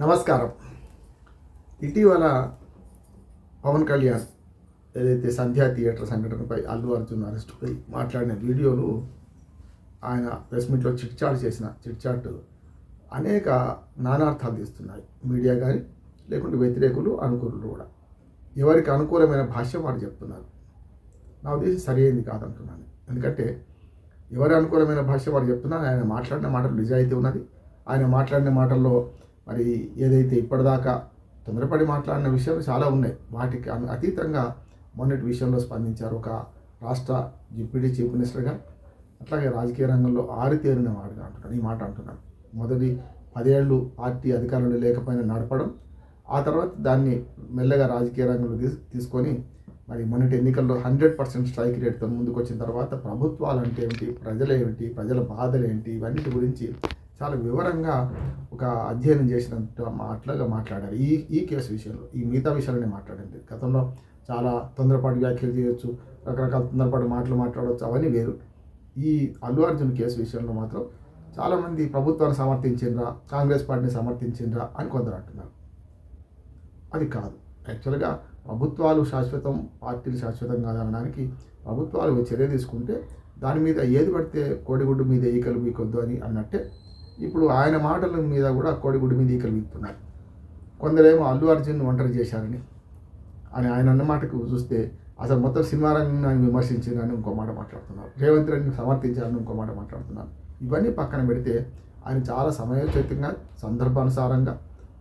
నమస్కారం. ఇటీవల పవన్ కళ్యాణ్ ఏదైతే సంధ్యా థియేటర్ సంఘటనపై అల్లు అర్జున్ అరెస్టుపై మాట్లాడిన వీడియోలు ఆయన ప్రెస్ మీట్లో చిట్చాట్ చేసిన చిట్చాట్ అనేక నానార్థాలు తీస్తున్నాయి. మీడియా కానీ లేకుంటే వ్యతిరేకులు అనుకూలులు కూడా. ఎవరికి అనుకూలమైన భాష వారు చెప్తున్నారు. నా ఉద్దేశం సరైనది కాదంటున్నాను. ఎందుకంటే ఎవరి అనుకూలమైన భాష వారు చెప్తున్నారు ఆయన మాట్లాడిన మాటలు నిజాయితీ ఉన్నది. ఆయన మాట్లాడిన మాటల్లో మరి ఏదైతే ఇప్పటిదాకా తొందరపడి మాట్లాడిన విషయాలు చాలా ఉన్నాయి. వాటికి అతీతంగా మొన్నటి విషయంలో స్పందించారు ఒక రాష్ట్ర డిప్యూటీ చీఫ్ మినిస్టర్గా అట్లాగే రాజకీయ రంగంలో ఆరితేరిన వాడుగా అంటున్నాను ఈ మాట అంటున్నాను మొదటి పదేళ్ళు పార్టీ అధికారంలో లేకపోయినా నడపడం ఆ తర్వాత దాన్ని మెల్లగా రాజకీయ రంగంలో తీసు తీసుకొని మరి మొన్నటి ఎన్నికల్లో హండ్రెడ్ పర్సెంట్ స్ట్రైక్ రేట్తో ముందుకు వచ్చిన తర్వాత ప్రభుత్వాలు అంటే ఏమిటి ప్రజలు ఏమిటి ప్రజల బాధలు ఏంటి ఇవన్నిటి గురించి చాలా వివరంగా ఒక అధ్యయనం చేసినంత మాటలుగా మాట్లాడారు. ఈ ఈ కేసు విషయంలో ఈ మిగతా విషయాలని మాట్లాడండి. గతంలో చాలా తొందరపాటు వ్యాఖ్యలు చేయొచ్చు రకరకాల తొందరపాటు మాటలు మాట్లాడవచ్చు అవన్నీ వేరు. ఈ అల్లు అర్జున్ కేసు విషయంలో మాత్రం చాలామంది ప్రభుత్వాన్ని సమర్థించిండ్రా కాంగ్రెస్ పార్టీని సమర్థించిండ్రా అని కొందరు అంటున్నారు. అది కాదు. యాక్చువల్గా ప్రభుత్వాలు శాశ్వతం పార్టీలు శాశ్వతం కాదనడానికి ప్రభుత్వాలు చర్య తీసుకుంటే దాని మీద ఏది పడితే కోడిగుడ్డు మీద ఈకలు మీకొద్దు అని అన్నట్టే ఇప్పుడు ఆయన మాటల మీద కూడా కోడిగుడి మీద ఈకలు బీకుతున్నారు కొందరేమో అల్లు అర్జున్ ఒంటరి చేశారని అని ఆయన అన్న మాటకు చూస్తే అసలు మొత్తం సినిమా రంగాన్ని విమర్శించారని ఇంకో మాట మాట్లాడుతున్నారు. రేవంత్ రెడ్డిని సమర్థించారని ఇంకో మాట మాట్లాడుతున్నారు. ఇవన్నీ పక్కన పెడితే ఆయన చాలా సమయోచితంగా సందర్భానుసారంగా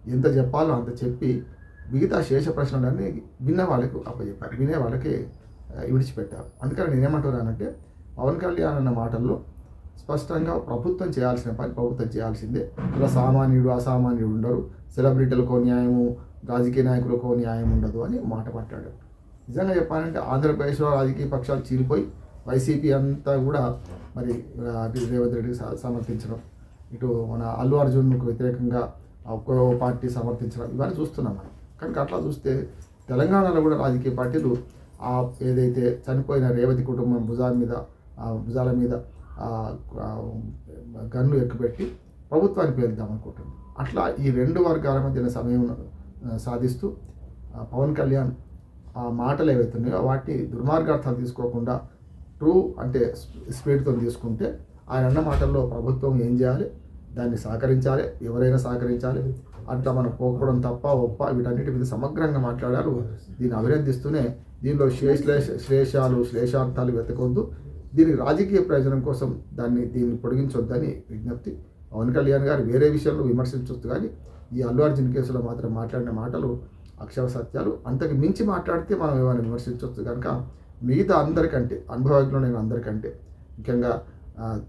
ఎంత చెప్పాలో అంత చెప్పి మిగతా శేష ప్రశ్నలన్నీ విన్న వాళ్ళకు అప్పచెప్పారు. వినే వాళ్ళకి విడిచిపెట్టారు. అందుకని నేనేమంటున్నానంటే పవన్ కళ్యాణ్ అన్న మాటల్లో స్పష్టంగా ప్రభుత్వం చేయాల్సిన పని ప్రభుత్వం చేయాల్సిందే. ఇలా సామాన్యుడు అసామాన్యుడు ఉండరు. సెలబ్రిటీలకో న్యాయము రాజకీయ నాయకులకో న్యాయం ఉండదు అని మాట పట్టాడు. నిజంగా చెప్పాలంటే ఆంధ్రప్రదేశ్లో రాజకీయ పక్షాలు చీలిపోయి వైసీపీ అంతా కూడా మరి రేవంత్ రెడ్డికి సమర్థించడం ఇటు మన అల్లు అర్జున్కు వ్యతిరేకంగా ఒక్కో పార్టీ సమర్థించడం ఇవన్నీ చూస్తున్నాం మనం. కనుక అట్లా చూస్తే తెలంగాణలో కూడా రాజకీయ పార్టీలు ఆ ఏదైతే చనిపోయిన రేవతి కుటుంబం భుజాల మీద ఆ భుజాల మీద గన్ను ఎక్కుపెట్టి ప్రభుత్వాన్ని పేలుద్దాం అనుకుంటుంది. అట్లా ఈ రెండు వర్గాల మధ్యన సమయం సాధిస్తూ పవన్ కళ్యాణ్ ఆ మాటలు ఏవైతున్నాయో వాటి దుర్మార్గార్థాలు తీసుకోకుండా ట్రూ అంటే స్పీడ్తో తీసుకుంటే ఆయన అన్న మాటల్లో ప్రభుత్వం ఏం చేయాలి? దాన్ని సహకరించాలి. ఎవరైనా సహకరించాలి. అట్లా మనం పోకపోవడం తప్ప ఒప్ప వీటన్నిటి మీద సమగ్రంగా మాట్లాడారు. దీన్ని అభినందిస్తూనే దీనిలో శ్లేష శ్లేషాలు శ్లేషార్థాలు వెతకొద్దు. దీని రాజకీయ ప్రయోజనం కోసం దాన్ని దీన్ని పొడిగించొద్దని విజ్ఞప్తి. పవన్ కళ్యాణ్ గారు వేరే విషయంలో విమర్శించవచ్చు కానీ ఈ అల్లు అర్జున్ కేసులో మాత్రం మాట్లాడిన మాటలు అక్షర సత్యాలు. అంతకు మించి మాట్లాడితే మనం ఏమైనా విమర్శించవచ్చు కనుక మిగతా అందరికంటే అనుభవజ్ఞులు నేను అందరికంటే ముఖ్యంగా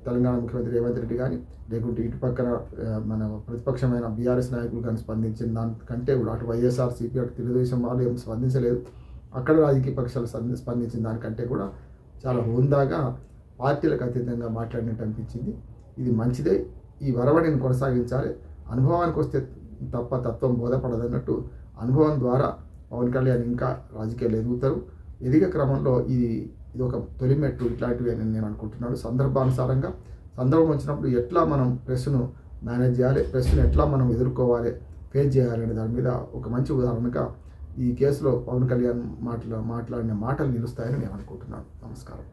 తెలంగాణ ముఖ్యమంత్రి రేవంత్ రెడ్డి కానీ లేకుంటే ఇటు పక్కన మన ప్రతిపక్షమైన బీఆర్ఎస్ నాయకులు కానీ స్పందించిన దానికంటే కూడా అటు వైఎస్ఆర్ సిపి అటు తెలుగుదేశం వాళ్ళు ఏం స్పందించలేదు. అక్కడ రాజకీయ పక్షాలు స్పందించిన దానికంటే కూడా చాలా హుందాగా పార్టీలకు అతీతంగా మాట్లాడినట్టు అనిపించింది. ఇది మంచిదే. ఈ వరవడిని కొనసాగించాలి. అనుభవానికి వస్తే తప్ప తత్వం బోధపడదన్నట్టు అనుభవం ద్వారా పవన్ కళ్యాణ్ ఇంకా రాజకీయాలు ఎదుగుతారు. ఎదిగే క్రమంలో ఇది ఇది ఒక తొలిమెట్టు ఇట్లాంటివి అని నేను అనుకుంటున్నాను. సందర్భానుసారంగా సందర్భం వచ్చినప్పుడు ఎట్లా మనం ప్రెస్ను మేనేజ్ చేయాలి ప్రెస్ను ఎట్లా మనం ఎదుర్కోవాలి ఫేస్ చేయాలి అనే దాని మీద ఒక మంచి ఉదాహరణగా ఈ కేసులో పవన్ కళ్యాణ్ మాట్లా మాట్లాడిన మాటలు నిలుస్తాయని నేను అనుకుంటున్నాను. నమస్కారం.